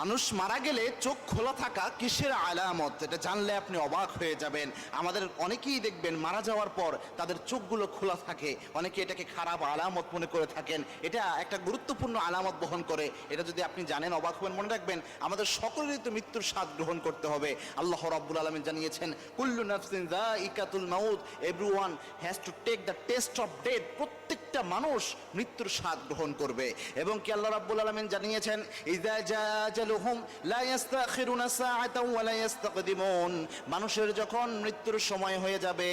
মানুষ মারা গেলে চোখ খোলা থাকা কিসের আলামত? এটা জানলে আপনি অবাক হয়ে যাবেন। আমাদের অনেকেই দেখবেন মারা যাওয়ার পর তাদের চোখগুলো খোলা থাকে। অনেকে এটাকে খারাপ আলামত মনে করে থাকেন। এটা একটা গুরুত্বপূর্ণ আলামত বহন করে। এটা যদি আপনি জানেন, অবাক হবেন, মনে রাখবেন, আমাদের সকলেরই তো মৃত্যুর স্বাদ গ্রহণ করতে হবে। আল্লাহ রাব্বুল আলামিন জানিয়েছেন, কুল্লু নাফসিন যায়িকাতুল মাউত। Everyone has to take the test of death প্রত্যেকটা মানুষ মৃত্যুর স্বাদ গ্রহণ করবে। এবং কি আল্লাহ রাব্বুল আলামিন জানিয়েছেন লা মানুষের যখন মৃত্যুর সময় হয়ে যাবে,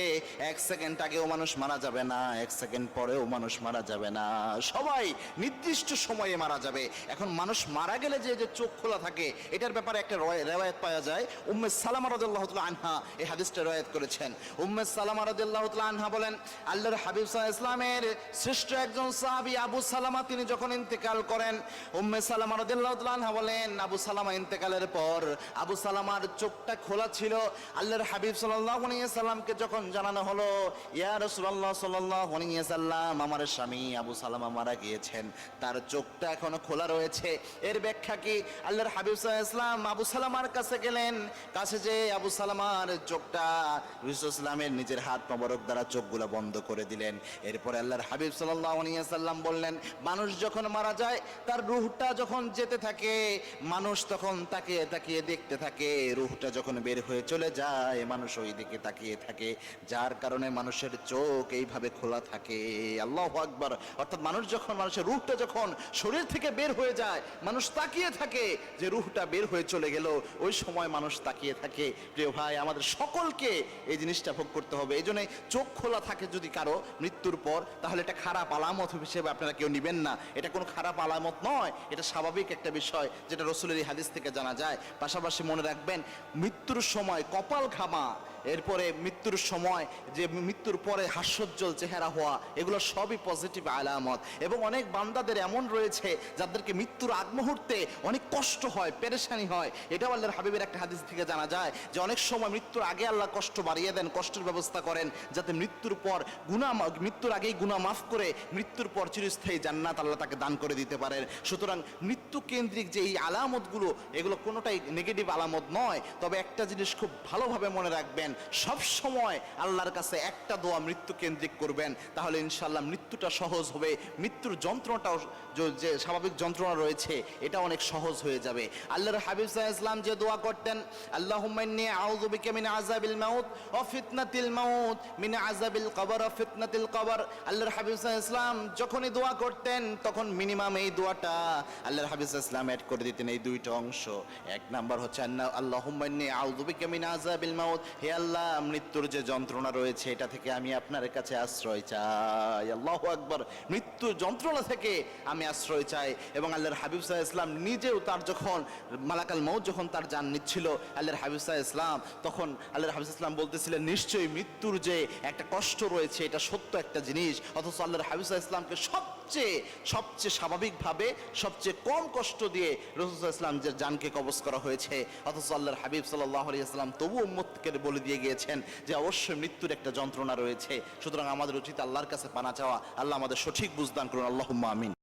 এক সেকেন্ড আগেও মানুষ মারা যাবে না, এক সেকেন্ড পরেও মানুষ মারা যাবে না। সবাই নির্দিষ্ট সময়ে মারা যাবে। এখন মানুষ মারা গেলে যে যে চোখ খোলা থাকে, এটার ব্যাপারে একটা রেওয়ায়ত পাওয়া যায়। উম্মে সালামা রাদিয়াল্লাহু আনহা এই হাদিসটা রয়াত করেছেন। উম্মে সালামা রাদিয়াল্লাহু আনহা বলেন, আল্লাহর হাবিব সাল্লাল্লাহু ইসলামের শ্রেষ্ঠ একজন সাহাবী আবু সালামা, তিনি যখন ইন্তেকাল করেন, উম্মে সালামা আনহা বলেন, আবু সালামা ইন্তেকালের পর আবু সালামার চোখটা খোলা ছিল। আল্লাহর হাবিব আলাইহি সাল্লামকে যখন জানানো হলো, ইয়া রাসূলুল্লাহ সাল্লাল্লাহু আলাইহি সাল্লাম আমার স্বামী আবু সালামা মারা গিয়েছেন। তার চোখটা এখনও খোলা রয়েছে। এর ব্যাখ্যা কি? আল্লাহর হাবিব সাল্লাল্লাহু ইসলাম আবু সালামার কাছে গেলেন। কাছে যে আবু সালামার চোখটা রসুল ইসলামের নিজের হাত মোবারক দ্বারা চোখগুলো বন্ধ করে দিলেন। এরপরে আল্লাহর হাবিব সাল্লাম বললেন, মানুষ যখন মারা যায়, তার রুহটা যখন যেতে থাকে, মানুষ তখন তাকিয়ে তাকিয়ে দেখতে থাকে। রুহটা যখন বের হয়ে চলে যায়, মানুষ ওই দিকে তাকিয়ে থাকে। যার কারণে মানুষের চোখ এইভাবে খোলা থাকে। আল্লাহ আকবার। অর্থাৎ মানুষ যখন, মানুষের রুহটা যখন শরীর থেকে বের হয়ে যায়, মানুষ তাকিয়ে থাকে যে রুহটা বের হয়ে চলে গেল। ওই সময় মানুষ তাকিয়ে থাকে, প্রিয় ভাই, আমাদের সকলকে এই জিনিসটা ভোগ করতে হবে। এই চোখ খোলা থাকে যদি কারও মৃত্যুর পর, তাহলে এটা খারাপ আলামত হিসেবে আপনারা কেউ নেবেন না। এটা কোনো খারাপ আলামত নয়। এটা স্বাভাবিক একটা বিষয় যেটা রসুলের হাদিস থেকে জানা যায়। পাশাপাশি মনে রাখবেন, মৃত্যুর সময় কপাল ঘামা এরপরে মৃত্যুর সময়, যে মৃত্যুর পরে হাস্যোজ্জ্বল চেহারা হওয়া, এগুলো সবই পজিটিভ আলামত। এবং অনেক বান্দাদের এমন রয়েছে, যাদেরকে মৃত্যুর আগ মুহূর্তে অনেক কষ্ট হয়, পেরেশানি হয়। এটাও আল্লাহর হাবিবের একটা হাদিস থেকে জানা যায় যে অনেক সময় মৃত্যুর আগে আল্লাহ কষ্ট বাড়িয়ে দেন, কষ্টের ব্যবস্থা করেন, যাতে মৃত্যুর পর গুণা মৃত্যুর আগেই গুণা মাফ করে মৃত্যুর পর চিরস্থায়ী জান্নাত আল্লাহ তাকে দান করে দিতে পারেন। সুতরাং মৃত্যু কেন্দ্রিক যে এই আলামতগুলো, এগুলো কোনোটাই নেগেটিভ আলামত নয়। তবে একটা জিনিস খুব ভালোভাবে মনে রাখবেন সব সময় আল্লাহর কাছে একটা দোয়া মৃত্যু কেন্দ্রিক করবেন, তাহলে ইনশাল্লাহ মৃত্যুটা সহজ হবে, মৃত্যুর যন্ত্রণাটাও যে- স্বাভাবিক যন্ত্রণা রয়েছে, এটা অনেক সহজ হয়ে যাবে। আল্লাহর হাবিব আলাইহি ইসলাম যে দোয়া করতেন আল্লাহ মিন আযাবিল মাউত ওয়া ফিতনাতিল মাউত, মিন আযাবিল কবর ওয়া ফিতনাতিল কবর। আল্লাহর হাবিব আলাইহি ইসলাম যখনই দোয়া করতেন, তখন মিনিমাম এই দোয়াটা আল্লাহর হাবিব আলাইহি ইসলাম অ্যাড করে দিতেন এই দুইটা অংশ। এক নাম্বার হচ্ছে, আন্না, আল্লাহুম্মা ইন্নী আউযু বিকা মিন আযাবিল মাউত। হে আল্লাহ, মৃত্যুর যে যন্ত্রণা রয়েছে, এটা থেকে আমি আপনার কাছে আশ্রয় চাই। আল্লাহ আকবার, মৃত্যুর যন্ত্রণা থেকে আমি আশ্রয় চাই। এবং আল্লাহর হাবিব সাহা ইসলাম নিজেও তার যখন, মালাকাল মৌত যখন তার যান নিচ্ছিল, আল্লাহর হাবিব সাহা ইসলাম তখন আল্লাহর হাবিব ইসলাম বলতেছিলেন, নিশ্চয়ই মৃত্যুর যে একটা কষ্ট রয়েছে, এটা সত্য একটা জিনিস। অথচ আল্লাহর হাবিব সাহা ইসলামকে সবচেয়ে সবচেয়ে স্বাভাবিকভাবে সবচেয়ে কম কষ্ট দিয়ে রসুল ইসলাম যে জানকে কবজ করা হয়েছে। অথচ আল্লাহর হাবিব সাল্লাহ আলি ইসলাম তবু উম্মতকে বলে দিয়ে গিয়েছেন যে অবশ্যই মৃত্যুর একটা যন্ত্রণা রয়েছে। সুতরাং আমাদের উচিত আল্লাহর কাছে পানা চাওয়া। আল্লাহ আমাদের সঠিক বুঝদান করুন। আল্লাহ আমিন।